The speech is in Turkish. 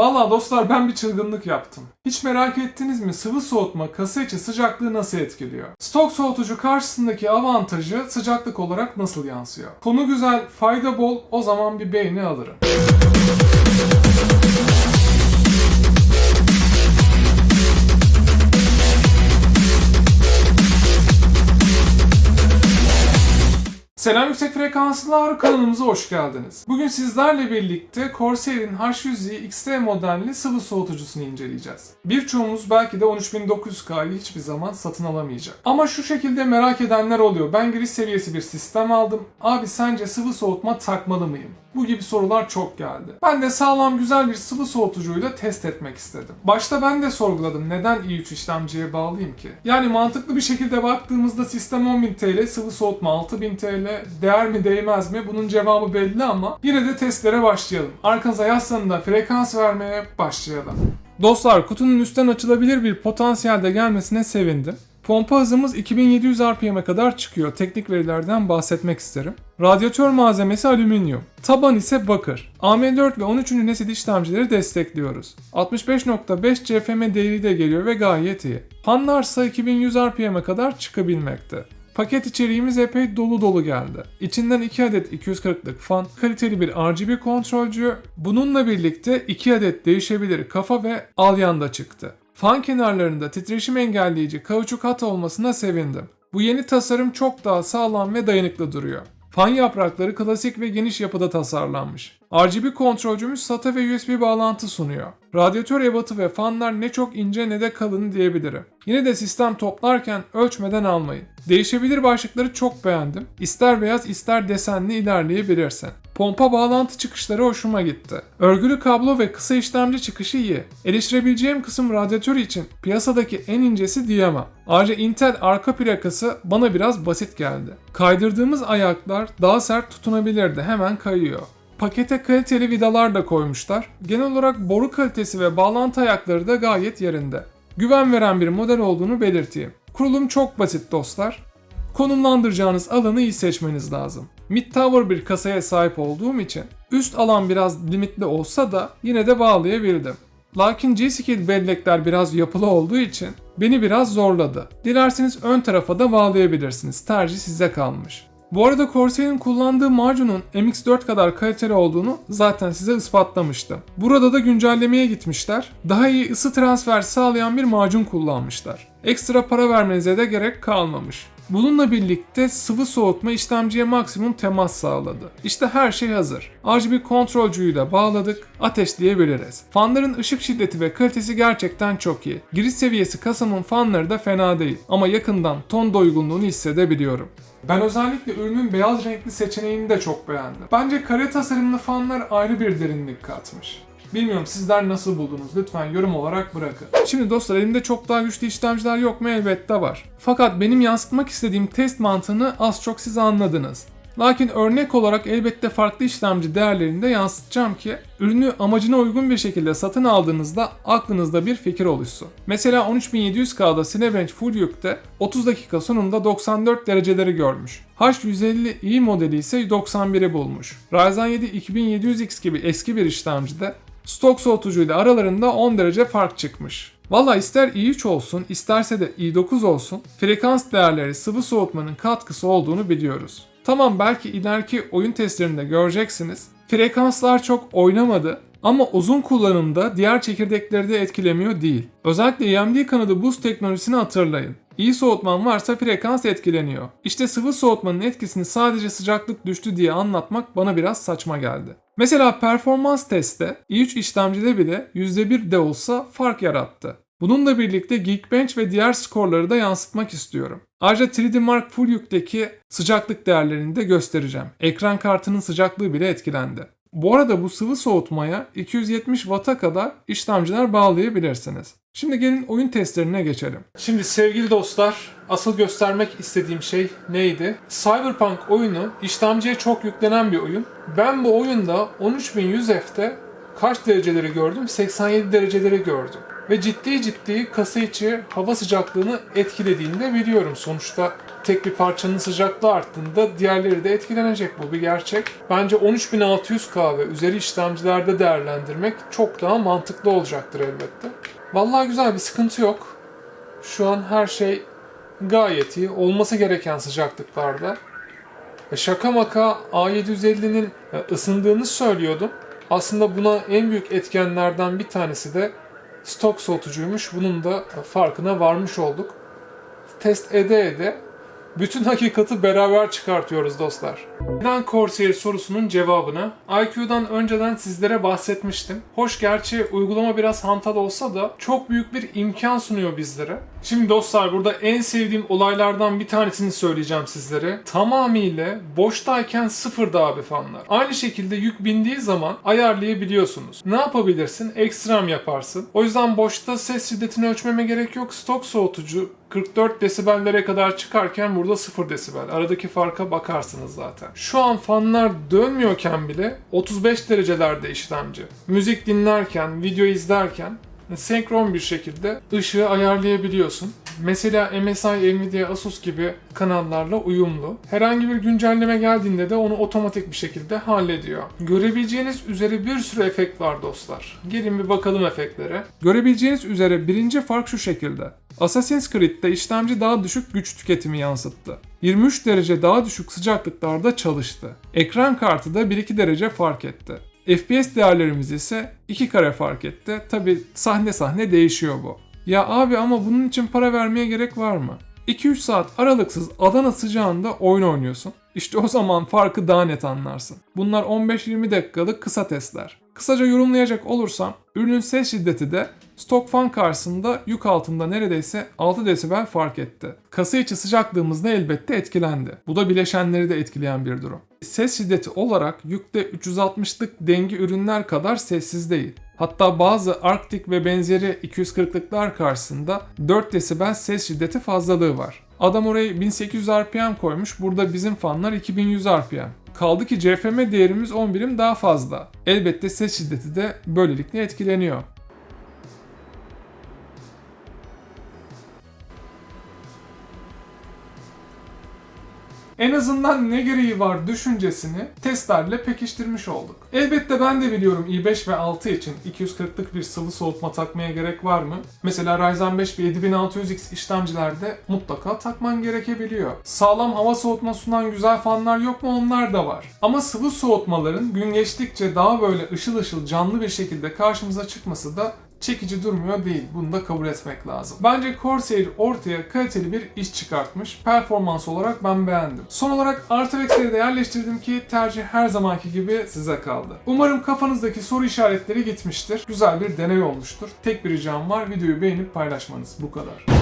Valla dostlar ben bir çılgınlık yaptım. Hiç merak ettiniz mi sıvı soğutma kasa içi sıcaklığı nasıl etkiliyor? Stok soğutucu karşısındaki avantajı sıcaklık olarak nasıl yansıyor? Konu güzel, fayda bol, o zaman bir beğeni alırım. Selam yüksek frekanslılar kanalımıza hoş geldiniz. Bugün sizlerle birlikte Corsair'in H100i XT modelli sıvı soğutucusunu inceleyeceğiz. Birçoğumuz belki de 13900K'yı hiçbir zaman satın alamayacak. Ama şu şekilde merak edenler oluyor. Ben giriş seviyesi bir sistem aldım. Abi sence sıvı soğutma takmalı mıyım? Bu gibi sorular çok geldi. Ben de sağlam güzel bir sıvı soğutucuyla test etmek istedim. Başta ben de sorguladım neden i3 işlemciye bağlayayım ki? Yani mantıklı bir şekilde baktığımızda sistem 10.000 TL, sıvı soğutma 6.000 TL, değer mi değmez mi? Bunun cevabı belli ama yine de testlere başlayalım. Arkanıza yaslanın da frekans vermeye başlayalım. Dostlar kutunun üstten açılabilir bir potansiyelde gelmesine sevindim. Pompa hızımız 2700 RPM'e kadar çıkıyor. Teknik verilerden bahsetmek isterim. Radyatör malzemesi alüminyum. Taban ise bakır. AM4 ve 13. nesil işlemcileri destekliyoruz. 65.5 CFM değeri de geliyor ve gayet iyi. Fanlar ise 2100 RPM'e kadar çıkabilmekte. Paket içeriğimiz epey dolu dolu geldi. İçinden 2 adet 240'lık fan, kaliteli bir RGB kontrolcü, bununla birlikte 2 adet değişebilir kafa ve alyan da çıktı. Fan kenarlarında titreşim engelleyici kauçuk hat olmasına sevindim. Bu yeni tasarım çok daha sağlam ve dayanıklı duruyor. Fan yaprakları klasik ve geniş yapıda tasarlanmış. RGB kontrolcümüz SATA ve USB bağlantı sunuyor. Radyatör ebatı ve fanlar ne çok ince ne de kalın diyebilirim. Yine de sistem toplarken ölçmeden almayın. Değişebilir başlıkları çok beğendim. İster beyaz ister desenli ilerleyebilirsin. Pompa bağlantı çıkışları hoşuma gitti. Örgülü kablo ve kısa işlemci çıkışı iyi. Eleştirebileceğim kısım radyatör için piyasadaki en incesi diyemem. Ayrıca Intel arka plakası bana biraz basit geldi. Kaydırdığımız ayaklar daha sert tutunabilirdi hemen kayıyor. Pakete kaliteli vidalar da koymuşlar. Genel olarak boru kalitesi ve bağlantı ayakları da gayet yerinde. Güven veren bir model olduğunu belirteyim. Kurulum çok basit dostlar. Konumlandıracağınız alanı iyi seçmeniz lazım. Mid tower bir kasaya sahip olduğum için üst alan biraz limitli olsa da yine de bağlayabildim. Lakin G-Skill bellekler biraz yapılı olduğu için beni biraz zorladı. Dilerseniz ön tarafa da bağlayabilirsiniz. Tercih size kalmış. Bu arada Corsair'in kullandığı macunun MX4 kadar kaliteli olduğunu zaten size ispatlamıştım. Burada da güncellemeye gitmişler. Daha iyi ısı transfer sağlayan bir macun kullanmışlar. Ekstra para vermenize de gerek kalmamış. Bununla birlikte sıvı soğutma işlemciye maksimum temas sağladı. İşte her şey hazır. RGB kontrolcüyü de bağladık, ateşleyebiliriz. Fanların ışık şiddeti ve kalitesi gerçekten çok iyi. Giriş seviyesi kasamın fanları da fena değil ama yakından ton doygunluğunu hissedebiliyorum. Ben özellikle ürünün beyaz renkli seçeneğini de çok beğendim. Bence kare tasarımlı fanlar ayrı bir derinlik katmış. Bilmiyorum sizler nasıl buldunuz? Lütfen yorum olarak bırakın. Şimdi dostlar elimde çok daha güçlü işlemciler yok mu? Elbette var. Fakat benim yansıtmak istediğim test mantığını az çok siz anladınız. Lakin örnek olarak elbette farklı işlemci değerlerini de yansıtacağım ki ürünü amacına uygun bir şekilde satın aldığınızda aklınızda bir fikir oluşsun. Mesela 13700K'da Cinebench Full Yük'te 30 dakika sonunda 94 dereceleri görmüş. H150i modeli ise 91'i bulmuş. Ryzen 7 2700X gibi eski bir işlemcide stok soğutucuyla aralarında 10 derece fark çıkmış. Valla ister i3 olsun isterse de i9 olsun frekans değerleri sıvı soğutmanın katkısı olduğunu biliyoruz. Tamam belki ileriki oyun testlerinde göreceksiniz. Frekanslar çok oynamadı ama uzun kullanımda diğer çekirdekleri de etkilemiyor değil. Özellikle AMD kanadı boost teknolojisini hatırlayın. İyi soğutman varsa frekans etkileniyor. İşte sıvı soğutmanın etkisini sadece sıcaklık düştü diye anlatmak bana biraz saçma geldi. Mesela performans testte i3 işlemcide bile %1 de olsa fark yarattı. Bununla birlikte Geekbench ve diğer skorları da yansıtmak istiyorum. Ayrıca 3D Mark Full yükteki sıcaklık değerlerini de göstereceğim. Ekran kartının sıcaklığı bile etkilendi. Bu arada bu sıvı soğutmaya 270 Watt'a kadar işlemciler bağlayabilirsiniz. Şimdi gelin oyun testlerine geçelim. Şimdi sevgili dostlar, asıl göstermek istediğim şey neydi? Cyberpunk oyunu işlemciye çok yüklenen bir oyun. Ben bu oyunda 13100F'te kaç dereceleri gördüm? 87 dereceleri gördüm. ve ciddi ciddi kasa içi hava sıcaklığını etkilediğini de biliyorum. Sonuçta tek bir parçanın sıcaklığı arttığında diğerleri de etkilenecek bu bir gerçek. Bence 13600K ve üzeri işlemcilerde değerlendirmek çok daha mantıklı olacaktır elbette. Vallahi güzel bir sıkıntı yok. Şu an her şey gayet iyi. Olması gereken sıcaklıklarda. E Şaka maka A750'nin e, ısındığını söylüyordum. Aslında buna en büyük etkenlerden bir tanesi de stok soğutucuymuş. Bunun da farkına varmış olduk. Test ede ede bütün hakikati beraber çıkartıyoruz dostlar. Neden Corsair sorusunun cevabını IQ'dan önceden sizlere bahsetmiştim. Hoş gerçi uygulama biraz hantal olsa da çok büyük bir imkan sunuyor bizlere. Şimdi dostlar burada en sevdiğim olaylardan bir tanesini söyleyeceğim sizlere. Tamamıyla boştayken sıfırda abi fanlar. Aynı şekilde yük bindiği zaman ayarlayabiliyorsunuz. Ne yapabilirsin? Ekstrem yaparsın. O yüzden boşta ses şiddetini ölçmeme gerek yok. Stok soğutucu 44 desibellere kadar çıkarken burada 0 desibel. Aradaki farka bakarsınız zaten. Şu an fanlar dönmüyorken bile 35 derecelerde işlemci. Müzik dinlerken, video izlerken senkron bir şekilde ışığı ayarlayabiliyorsun. Mesela MSI, Nvidia, Asus gibi kanallarla uyumlu. Herhangi bir güncelleme geldiğinde de onu otomatik bir şekilde hallediyor. Görebileceğiniz üzere bir sürü efekt var dostlar. Gelin bir bakalım efektlere. Görebileceğiniz üzere birinci fark şu şekilde. Assassin's Creed'de işlemci daha düşük güç tüketimi yansıttı. 23 derece daha düşük sıcaklıklarda çalıştı. Ekran kartı da 1-2 derece fark etti. FPS değerlerimiz ise 2 kare fark etti. Tabi sahne sahne değişiyor bu. Ya abi ama bunun için para vermeye gerek var mı? 2-3 saat aralıksız Adana sıcağında oyun oynuyorsun. İşte o zaman farkı daha net anlarsın. Bunlar 15-20 dakikalık kısa testler. Kısaca yorumlayacak olursam ürünün ses şiddeti de stok fan karşısında yük altında neredeyse 6 desibel fark etti. Kasa içi sıcaklığımız da elbette etkilendi. Bu da bileşenleri de etkileyen bir durum. Ses şiddeti olarak yükte 360'lık dengi ürünler kadar sessiz değil. Hatta bazı Arctic ve benzeri 240'lıklar karşısında 4 desibel ses şiddeti fazlalığı var. Adam oraya 1800 RPM koymuş, burada bizim fanlar 2100 RPM. Kaldı ki CFM değerimiz 10 birim daha fazla. Elbette ses şiddeti de böylelikle etkileniyor. En azından ne gereği var düşüncesini testlerle pekiştirmiş olduk. Elbette ben de biliyorum i5 ve 6 için 240'lık bir sıvı soğutma takmaya gerek var mı? Mesela Ryzen 5 ve 7600X işlemcilerde mutlaka takman gerekebiliyor. Sağlam hava soğutma sunan güzel fanlar yok mu? Onlar da var. Ama sıvı soğutmaların gün geçtikçe daha böyle ışıl ışıl canlı bir şekilde karşımıza çıkması da çekici durmuyor değil. Bunu da kabul etmek lazım. Bence Corsair ortaya kaliteli bir iş çıkartmış. Performans olarak ben beğendim. Son olarak eksileri de yerleştirdim ki tercih her zamanki gibi size kaldı. Umarım kafanızdaki soru işaretleri gitmiştir. Güzel bir deney olmuştur. Tek bir ricam var videoyu beğenip paylaşmanız. Bu kadar.